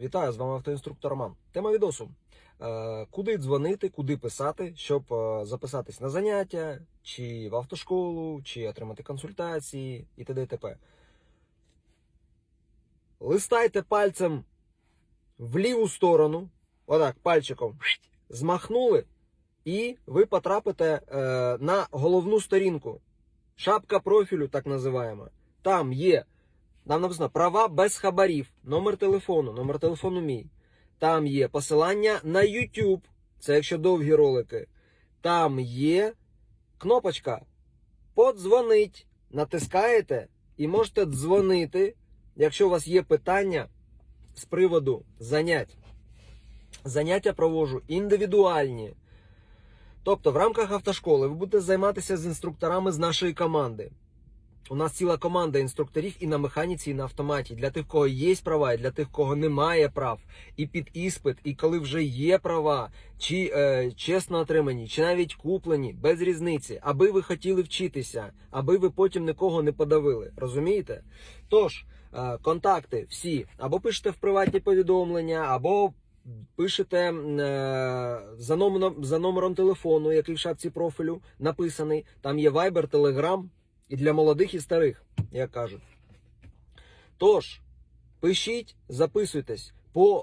Вітаю з вами автоінструктор Роман. Тема відосу. Е, Куди дзвонити, куди писати, щоб е, записатись на заняття, чи в автошколу, чи отримати консультації і т.д. т.п. Листайте пальцем в ліву сторону, отак, пальчиком змахнули, і ви потрапите е, на головну сторінку. Шапка профілю, так називаємо. Там є нам написано права без хабарів, номер телефону, номер телефону мій. Там є посилання на YouTube, це якщо довгі ролики. Там є кнопочка подзвонить. Натискаєте і можете дзвонити, якщо у вас є питання з приводу занять. Заняття проводжу індивідуальні. Тобто, в рамках автошколи ви будете займатися з інструкторами з нашої команди. У нас ціла команда інструкторів і на механіці, і на автоматі. Для тих, кого є права, і для тих, кого немає прав. І під іспит, і коли вже є права, чи е, чесно отримані, чи навіть куплені, без різниці, аби ви хотіли вчитися, аби ви потім нікого не подавили. Розумієте? Тож, е, контакти всі або пишете в приватні повідомлення, або пишете е, за, номером, за номером телефону, який в шапці профілю написаний. Там є Viber, Telegram. І для молодих і старих, як кажуть. Тож, пишіть, записуйтесь по